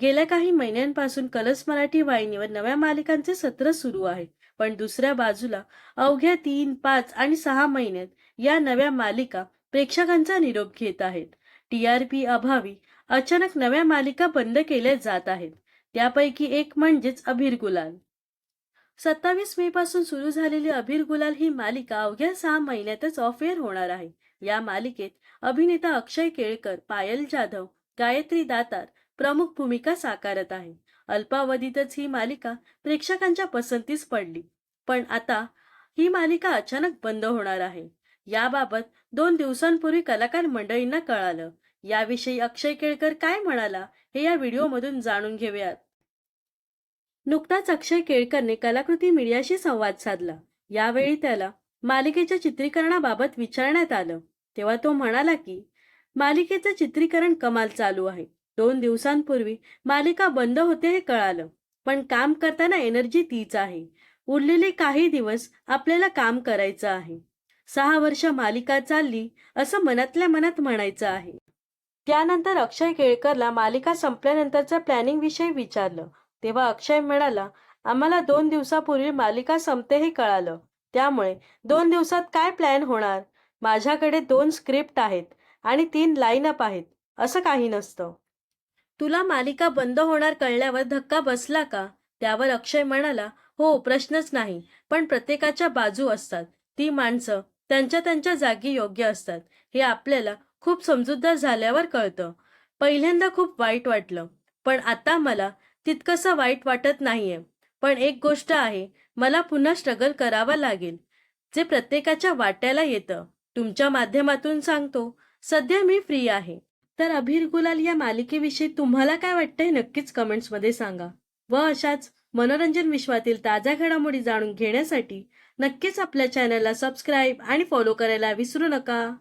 गेल्या काही महिन्यांपासून कलर्स मराठी वाहिनीवर नव्या मालिकांचे सत्र सुरू आहे. पण दुसऱ्या बाजूला अवघ्या तीन पाच आणि सहा महिन्यात या नव्या मालिका प्रेक्षकांचा निरोप घेत आहेत. टी आर पी अभावी अचानक नव्या मालिका बंद केल्या जात आहेत. त्यापैकी एक म्हणजेच अभिर गुलाल. सत्तावीस मे पासून सुरू झालेली अभिर गुलाल ही मालिका अवघ्या सहा महिन्यातच ऑफ एअर होणार आहे. या मालिकेत अभिनेता अक्षय केळकर पायल जाधव गायत्री दातार प्रमुख भूमिका साकारत आहे. अल्पावधीतच ही मालिका प्रेक्षकांच्या पसंतीस पडली. पण आता ही मालिका अचानक बंद होणार आहे. याबाबत दोन दिवसांपूर्वी कलाकार मंडळींना कळालं. याविषयी अक्षय केळकर काय म्हणाला हे या व्हिडिओमधून जाणून घेऊयात. नुकताच अक्षय केळकरने कलाकृती मीडियाशी संवाद साधला. यावेळी त्याला मालिकेच्या चित्रीकरणाबाबत विचारण्यात आलं. तेव्हा तो म्हणाला की मालिकेचं चित्रीकरण कमाल चालू आहे. दोन दिवसांपूर्वी मालिका बंद होते हे कळालं. पण काम करताना एनर्जी तीच आहे. उरलेले काही दिवस आपल्याला काम करायचं आहे. सहा वर्ष मालिका चालली असं मनातल्या मनात म्हणायचं आहे. त्यानंतर अक्षय केळकरला मालिका संपल्यानंतरचा प्लॅनिंग विषयी विचारलं. तेव्हा अक्षय म्हणाला आम्हाला दोन दिवसापूर्वी मालिका संपते हे कळालं. त्यामुळे दोन दिवसात काय प्लॅन होणार? माझ्याकडे दोन स्क्रिप्ट आहेत आणि तीन लाईनअप आहेत. असं काही नसतं. तुला मालिका बंद होणार कळल्यावर धक्का बसला का? त्यावर अक्षय म्हणाला हो प्रश्नच नाही पण प्रत्येकाच्या बाजू असतात. ती माणसं त्यांच्या त्यांच्या जागी योग्य असतात. हे आपल्याला खूप समजूतदार झाल्यावर कळतं. पहिल्यांदा खूप वाईट वाटलं पण आता मला तितकंसं वाईट वाटत नाहीये. पण एक गोष्ट आहे मला पुन्हा स्ट्रगल करावा लागेल. जे प्रत्येकाच्या वाट्याला येतं. तुमच्या माध्यमातून सांगतो सध्या मी फ्री आहे. तर अभिर गुलाल या मालिकेविषयी तुम्हाला काय वाटतं नक्कीच कमेंट्समध्ये सांगा. व अशाच मनोरंजन विश्वातील ताज्या घडामोडी जाणून घेण्यासाठी नक्कीच आपल्या चॅनलला सबस्क्राईब आणि फॉलो करायला विसरू नका.